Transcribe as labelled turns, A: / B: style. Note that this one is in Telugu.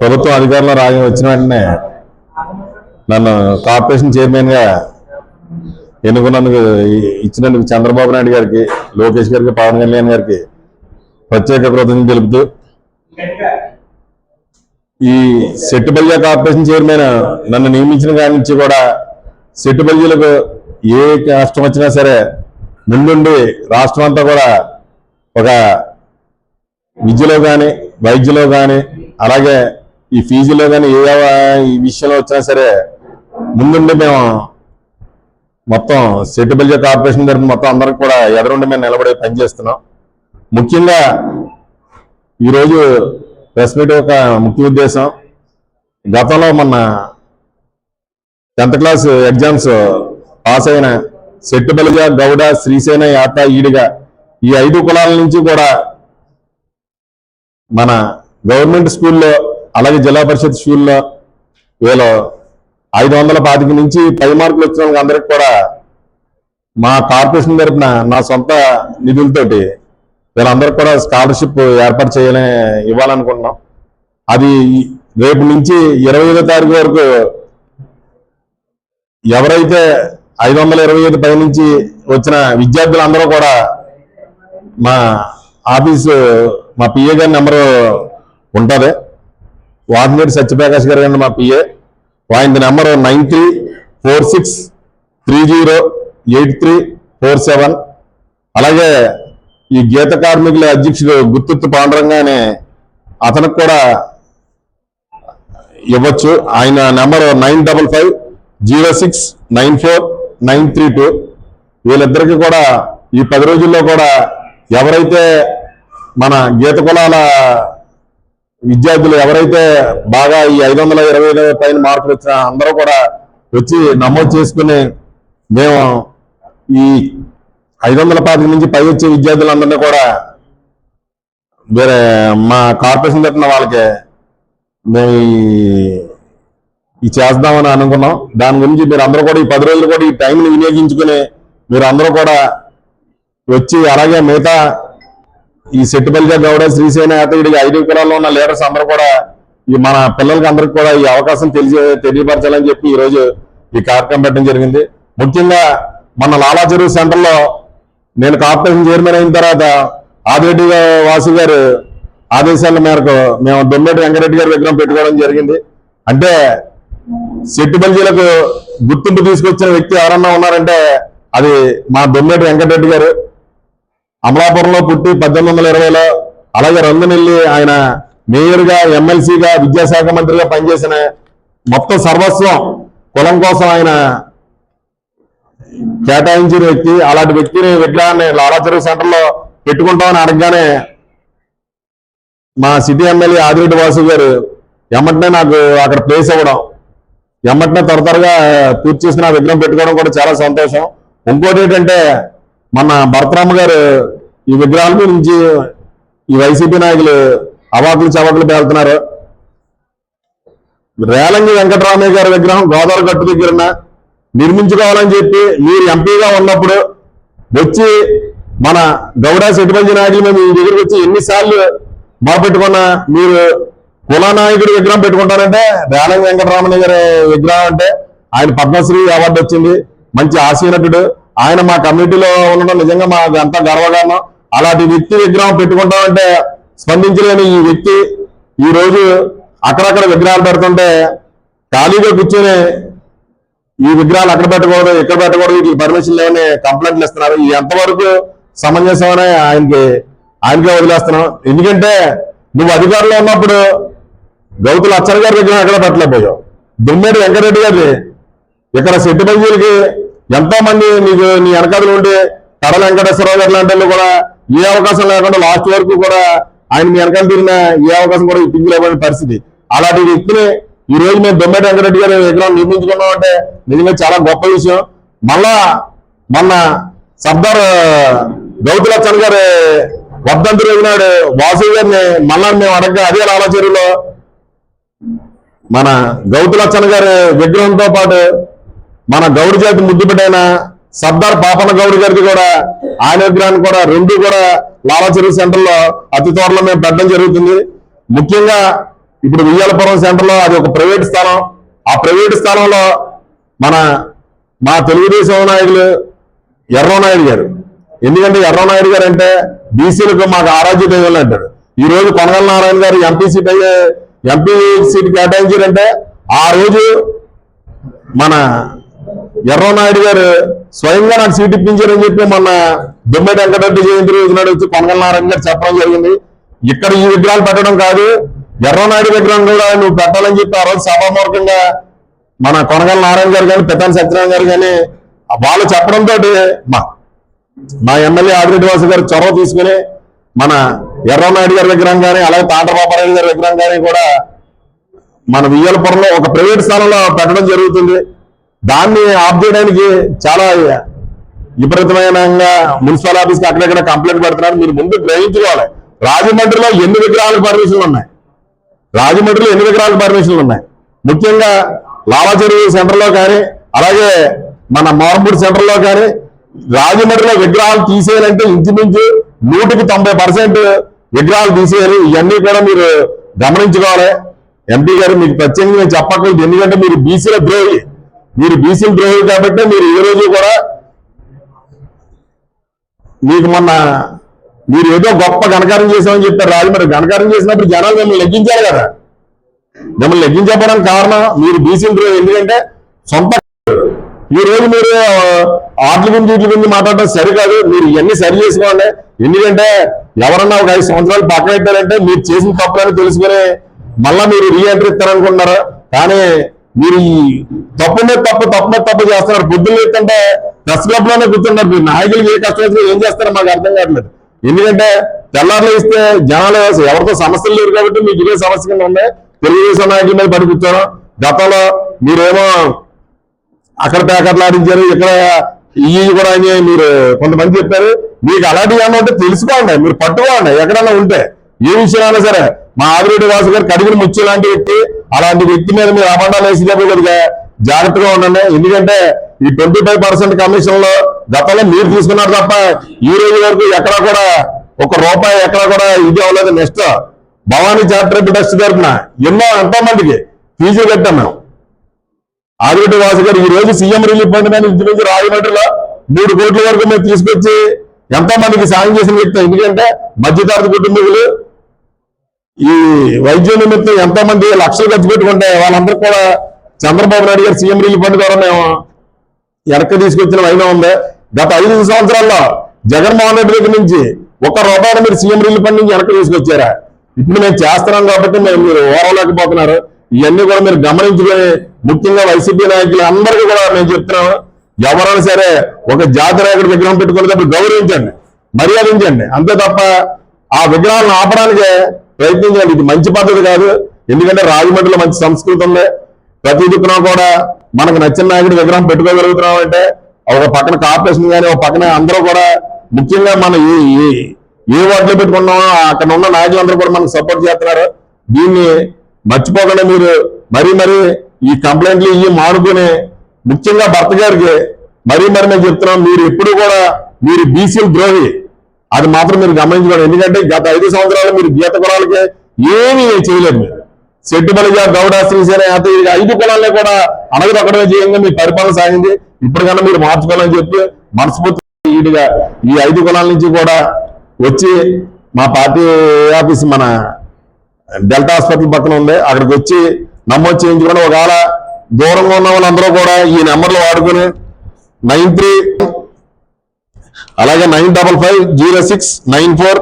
A: ప్రభుత్వం అధికారంలో రాగి వచ్చిన వెంటనే నన్ను కార్పొరేషన్ చైర్మన్గా ఎన్నుకున్నందుకు ఇచ్చినందుకు చంద్రబాబు నాయుడు గారికి లోకేష్ గారికి పవన్ కళ్యాణ్ గారికి ప్రత్యేక కృతజ్ఞతలు తెలుపుతూ ఈ సెట్టుబల్య కార్పొరేషన్ చైర్మన్ నన్ను నియమించిన కాడి నుంచి కూడా సెట్టుబల్యులకు ఏ కష్టం వచ్చినా సరే ముందుండి రాష్ట్రం అంతా కూడా ఒక విద్యలో కానీ వైద్యలో కానీ అలాగే ఈ ఫీజులో కానీ ఏ ఈ విషయంలో వచ్చినా సరే ముందుండి మేము మొత్తం సెటిబల్జ కార్పొరేషన్ తరఫున మొత్తం అందరికి కూడా ఎదురుండి మేము నిలబడే పనిచేస్తున్నాం ముఖ్యంగా ఈరోజు ప్రెస్ మీట్ ఒక ముఖ్య ఉద్దేశం. గతంలో మొన్న టెన్త్ క్లాస్ ఎగ్జామ్స్ పాస్ అయిన సెట్టుబలిజ గౌడ శ్రీసేన యాత ఈడిగా ఈ ఐదు కులాల నుంచి కూడా మన గవర్నమెంట్ స్కూల్లో అలాగే జిల్లా పరిషత్ స్కూల్లో వీళ్ళు ఐదు వందల పాతిక నుంచి పై మార్కులు వచ్చిన అందరికి కూడా మా కార్పొరేషన్ తరపున నా సొంత నిధులతోటి వీళ్ళందరికీ కూడా స్కాలర్షిప్ ఏర్పాటు చేయాలని ఇవ్వాలనుకుంటున్నాం. అది రేపు నుంచి ఇరవై ఐదో తారీఖు వరకు ఎవరైతే ఐదు వందల ఇరవై ఐదు పై నుంచి వచ్చిన విద్యార్థులందరూ కూడా మా ఆఫీసు మా పిఏ గారి నెంబరు ఉంటుంది. వార్నేటి సత్యప్రకాష్ గారు అండి మా పిఏ ఆయన number nine three four six three zero eight three four seven. అలాగే ఈ గీత కార్మికుల అధ్యక్షుడు గుర్తుత్తు పాండరంగానే అతనికి కూడా ఇవ్వచ్చు. ఆయన number nine double five zero six nine four nine three two. వీళ్ళిద్దరికీ కూడా ఈ పది రోజుల్లో కూడా ఎవరైతే మన గీత కులాల విద్యార్థులు ఎవరైతే బాగా ఈ ఐదు వందల ఇరవై పైన మార్కులు వచ్చిన అందరూ కూడా వచ్చి నమోదు చేసుకుని మేము ఈ ఐదు వందల పాతిక నుంచి పై వచ్చే విద్యార్థులందరినీ కూడా వేరే మా కార్పొరేషన్ తరఫున వాళ్ళకి మేము ఈ- ఈ చేద్దామని అనుకున్నాం. దాని గురించి మీరు అందరూ కూడా ఈ పది రోజులు కూడా ఈ టైంని వినియోగించుకుని మీరు అందరూ కూడా వచ్చి అలాగే మిగతా ఈ సెట్టుపల్లిగా గౌడ శ్రీసేన యాతగిడిగా ఐదు కులాల్లో ఉన్న లీడర్స్ అందరూ కూడా ఈ మన పిల్లలకి అందరికి కూడా ఈ అవకాశం తెలిసి తెలియపరచాలని చెప్పి ఈ రోజు ఈ కార్యక్రమం పెట్టడం జరిగింది. ముఖ్యంగా మన లాలా చెరువు సెంటర్లో నేను కార్పొరేషన్ చైర్మన్ అయిన తర్వాత ఆదిరెడ్డి వాసు గారు ఆదేశాల మేరకు మేము దొమ్మేటి వెంకరెడ్డి గారి విగ్రహం పెట్టుకోవడం జరిగింది. అంటే సెట్టుబల్జీలకు గుర్తింపు తీసుకొచ్చిన వ్యక్తి ఎవరన్నా ఉన్నారంటే అది మా దొమ్మేటి వెంకటరెడ్డి గారు. అమలాపురంలో పుట్టి పద్దెనిమిది వందల ఇరవైలో అలాగే రంగునెల్లి ఆయన మేయర్గా ఎమ్మెల్సీగా విద్యాశాఖ మంత్రిగా పనిచేసిన మొత్తం సర్వస్వం కులం కోసం ఆయన కేటాయించిన వ్యక్తి అలాంటి వ్యక్తిని విగ్రహాన్ని లాలాచెరువు సెంటర్లో పెట్టుకుంటామని అడగగానే మా సిటీ ఎమ్మెల్యే ఆదిరెడ్డి వాసు గారు ఎమ్మటనే నాకు అక్కడ ప్లేస్ ఇవ్వడం. ఎమ్మటనే త్వర త్వరగా పూర్తి చేసిన విగ్రహం పెట్టుకోవడం కూడా చాలా సంతోషం. ఇంకోటి ఏంటంటే మన భరతరామ గారు ఈ విగ్రహాల గురించి ఈ వైసీపీ నాయకులు అవాకులు చవాకులు పేలుతున్నారు. రేలంగి వెంకటరామయ్య గారి విగ్రహం గోదావరి గట్టు దగ్గర నిర్మించుకోవాలని చెప్పి మీరు ఎంపీగా ఉన్నప్పుడు వచ్చి మన గౌడ సెటిపంచి నాయకులు మేము మీ దగ్గరికి వచ్చి ఎన్నిసార్లు మొదపెట్టుకున్నా మీరు కులనాయకుడి విగ్రహం పెట్టుకుంటారంటే రేలంగి వెంకటరామయ్య గారి విగ్రహం అంటే ఆయన పద్మశ్రీ అవార్డు వచ్చింది. మంచి ఆశీనటుడు. ఆయన మా కమిటీలో ఉండడం నిజంగా మాకు అంతా గర్వకారణం. అలాంటి వ్యక్తి విగ్రహం పెట్టుకుంటామంటే స్పందించలేని ఈ వ్యక్తి ఈ రోజు అక్కడక్కడ విగ్రహాలు పెడుతుంటే ఖాళీగా కూర్చొని ఈ విగ్రహాలు అక్కడ పెట్టకూడదు ఇక్కడ పెట్టకూడదు వీటికి పర్మిషన్ లేవని కంప్లైంట్లు ఇస్తున్నారు. ఎంతవరకు సమంజసమని ఆయనకి ఆయనకే వదిలేస్తున్నాం. ఎందుకంటే నువ్వు అధికారంలో ఉన్నప్పుడు గౌతుల అచ్చర్ గారి విగ్రహం ఎక్కడ పెట్టలేకపోయావు? దుమ్మేడు వెంకటరెడ్డి గారిని ఇక్కడ సెట్టుబల్జీలకి ఎంతో మంది నీకు నీ వెనకాతలు ఉండి కడల వెంకటేశ్వరరావు గారు లాంటి వాళ్ళు కూడా ఏ అవకాశం లేకుండా లాస్ట్ వరకు కూడా ఆయన మీ వెనకాల తిరిగిన ఏ అవకాశం కూడా ఇప్పించలేని పరిస్థితి. అలాంటి వ్యక్తిని ఈ రోజు మేము దొమ్మేటి వెంకటరెడ్డి గారి విగ్రహం నిర్మించుకున్నాం అంటే నిజంగా చాలా గొప్ప విషయం. మళ్ళా మొన్న సర్దార్ గౌతులచ్చన్ గారి వర్ధంతి రోజు నాడు వాసు గారిని మళ్ళా మేము అడగ అదే లాలచేరులో మన గౌతులచ్చన్ గారి విగ్రహంతో పాటు మన గౌడి జాతి ముద్దు సర్దార్ పాపన గౌడ్ గారికి కూడా ఆయన విగ్రహాన్ని కూడా రెండు కూడా లాలాచెరువు సెంటర్లో అతి త్వరలో మేము పెట్టడం జరుగుతుంది. ముఖ్యంగా ఇప్పుడు వియ్యాలపురం సెంటర్లో అది ఒక ప్రైవేట్ స్థలం ఆ ప్రైవేట్ స్థలంలో మన మా తెలుగుదేశం నాయకులు ఎర్రనాయుడు గారు. ఎందుకంటే ఎర్రనాయుడు గారు అంటే బీసీలకు మాకు ఆరాధ్య దైవాలు అంటారు. ఈ రోజు Konakalla Narayana garu M P seat అయ్యే ఎంపీ సీట్ కేటాయించారంటే ఆ రోజు మన ఎర్రనాయుడు గారు స్వయంగా నాకు సీట్ ఇప్పించారని చెప్పి మొన్న దుమ్మడి వెంకటరెడ్డి జయంతి రోజు నాడు వచ్చి కొనగల నారాయణ గారు చెప్పడం జరిగింది. ఇక్కడ ఈ విగ్రహాలు పెట్టడం కాదు ఎర్రనాయుడు విగ్రహం కూడా నువ్వు పెట్టాలని చెప్పి ఆ రోజు సభామూర్ఖంగా మన కొనగల నారాయణ గారు కానీ పెద్దాని సత్యనారాయణ గారు కానీ వాళ్ళు చెప్పడంతో మా మా ఎమ్మెల్యే ఆదిరెడ్డి వాసు గారు చొరవ తీసుకుని మన ఎర్రనాయుడు గారి విగ్రహం కానీ అలాగే తాండ్రబాబారాయుడు గారి విగ్రహం కానీ కూడా మన వియ్యలపురంలో ఒక ప్రైవేట్ స్థలంలో పెట్టడం జరుగుతుంది. దాన్ని ఆఫ్ చేయడానికి చాలా విపరీతమైన మున్సిపల్ ఆఫీస్కి అక్కడెక్కడ కంప్లైంట్ పెడుతున్నారు. మీరు ముందు గ్రహించుకోవాలి. రాజమండ్రిలో ఎన్ని విగ్రహాలకు పర్మిషన్లు ఉన్నాయి? రాజమండ్రిలో ఎన్ని విగ్రహాలకు పర్మిషన్లు ఉన్నాయి? ముఖ్యంగా లావాచెరువు సెంటర్లో కానీ అలాగే మన మోరంపూడి సెంటర్లో కానీ రాజమండ్రిలో విగ్రహాలు తీసేయాలంటే ఇంచుమించు నూటికి తొంభై పర్సెంట్ విగ్రహాలు తీసేయాలి. ఇవన్నీ కూడా మీరు గమనించుకోవాలి. ఎంపీ గారు మీకు ప్రత్యేకంగా నేను ఎందుకంటే మీరు బీసీల ద్రోహి. మీరు బీసీల ద్రోహులు కాబట్టి మీరు ఈ రోజు కూడా మీకు మొన్న మీరు ఏదో గొప్ప ఘనకారం చేశామని చెప్పారు రాజమండ్రి ఘనకారం చేసినప్పుడు జనాలు మిమ్మల్ని లెగ్గించారు కదా. మిమ్మల్ని లెగ్గించకపోవడానికి కారణం మీరు బీసీల ద్రోహి ఎందుకంటే సొంత ఈ రోజు మీరు ఆటల గురించి వీటి గురించి మాట్లాడడం సరికాదు. మీరు ఇవన్నీ సరి చేసుకోండి. ఎందుకంటే ఎవరన్నా ఒక ఐదు సంవత్సరాలు పక్కన పెట్టారంటే మీరు చేసిన తప్పులని తెలుసుకుని మళ్ళా మీరు రీఎంట్రీ ఇస్తారనుకుంటున్నారు. కానీ మీరు ఈ తప్పు మీద తప్పు తప్పు మీద తప్పు చేస్తున్నారు. బుద్ధులు ఎత్తుంటే ప్రెస్ క్లబ్లోనే కూర్చున్నారు మీరు. నాయకులు ఏ కష్టం ఏం చేస్తారో మాకు అర్థం కావట్లేదు. ఎందుకంటే తెల్లారులు ఇస్తే జనాలు ఎవరితో సమస్యలు లేరు కాబట్టి మీకు ఇదే సమస్య కింద ఉంది తెలుగుదేశం నాయకుల మీద పడి కూర్చోవడం గతంలో మీరేమో అక్కడ ప్యాకెట్లు ఆడించారు ఇక్కడ ఇవి కూడా అని మీరు కొంతమంది చెప్పారు. మీకు అలాంటివి ఏమన్నా ఉంటే తెలుసుకోండి. మీరు పట్టుకోండి. ఎక్కడైనా ఉంటే ఏ విషయమైనా సరే మా ఆదిరెడ్డి వాసు గారు కడిగిన ముచ్చు లాంటి వ్యక్తి. అలాంటి వ్యక్తి మీద మీరు అబండాలు వేసేటప్పుడు కొద్దిగా జాగ్రత్తగా ఉండండి. ఎందుకంటే ఈ ట్వంటీ ఫైవ్ పర్సెంట్ కమిషన్లో గతంలో మీరు తీసుకున్నారు తప్ప ఈ రోజు వరకు ఎక్కడ కూడా ఒక రూపాయి ఎక్కడ కూడా ఇది అవ్వలేదు. నెక్స్ట్ భవానీ చారిటబుల్ ట్రస్ట్ తరఫున ఎన్నో ఎంతో మందికి ఫీజులు కట్టాం మేము. ఆదిరెడ్డి వాసు గారు ఈ రోజు సీఎం రిలీఫ్ ఫండ్ మీద ఇంచుమించు రాజమండ్రిలో మూడు కోట్ల వరకు మేము తీసుకొచ్చి ఎంతో మందికి సాయం చేసిన వ్యక్తి. ఎందుకంటే మధ్యతరగతి కుటుంబీకులు ఈ వైద్య నిమిత్తం ఎంతో మంది లక్షలు ఖర్చు పెట్టుకుంటే వాళ్ళందరూ కూడా చంద్రబాబు నాయుడు గారు సీఎం రిలీఫ్ ఫండ్ ద్వారా మేము వెనక్కి తీసుకొచ్చిన వైనా ఉంది. గత ఐదు సంవత్సరాల్లో జగన్మోహన్ రెడ్డి దగ్గర నుంచి ఒక రూపాయలు మీరు సీఎం రిలీఫ్ ఫండ్ నుంచి వెనక్కి తీసుకొచ్చారా? ఇప్పుడు మేము చేస్తున్నాం కాబట్టి మేము మీరు ఓరవలేకపోతున్నారు ఇవన్నీ కూడా మీరు గమనించుకొని ముఖ్యంగా వైసీపీ నాయకులు అందరికీ కూడా మేము చెప్తున్నాము ఎవరైనా సరే ఒక జాతి నాయకుడి విగ్రహం పెట్టుకునేటప్పుడు గౌరవించండి మర్యాదించండి. అంతే తప్ప ఆ విగ్రహాలను ఆపడానికి ప్రయత్నించాలి ఇది మంచి పద్ధతి కాదు. ఎందుకంటే రాజమండ్రిలో మంచి సంస్కృతి ఉంది. ప్రతి దిక్కున కూడా మనకు నచ్చిన నాయకుడి విగ్రహం పెట్టుకోగలుగుతున్నాం అంటే ఒక పక్కన కార్పొరేషన్ కానీ ఒక పక్కన అందరూ కూడా ముఖ్యంగా మన ఏ ఏ- ఏ పెట్టుకున్నామో అక్కడ ఉన్న నాయకులందరూ కూడా మనకు సపోర్ట్ చేస్తున్నారు. దీన్ని మర్చిపోకుండా మీరు మరీ మరీ ఈ కంప్లైంట్లు ఇవి మానుకుని ముఖ్యంగా భర్త గారికి మరీ మరి మేము చెప్తున్నాం. మీరు ఎప్పుడు కూడా మీరు బీసీలు ద్రోహి. అది మాత్రం మీరు గమనించుకోండి. ఎందుకంటే గత ఐదు సంవత్సరాలు మీరు గీత కులాలకే ఏమీ చేయలేదు మీరు. సెట్టుబలిగా గౌడ శ్రీసేన యాత ఐదు కులాలనే కూడా అడగదొక్కడమే చేయంగా మీ పరిపాలన సాగింది. ఇప్పటికన్నా మీరు మార్చుకోవాలని చెప్పి మనస్ఫూర్తి ఈ ఐదు కులాల నుంచి కూడా వచ్చి మా పార్టీ ఆఫీస్ మన డెల్టా హాస్పిటల్ పక్కన ఉంది. అక్కడికి వచ్చి నమోదు చేయించుకుని ఒకవేళ దూరంగా ఉన్న వాళ్ళందరూ కూడా ఈ నెంబర్లు వాడుకొని నైన్ త్రీ అలాగే nine double five zero six nine four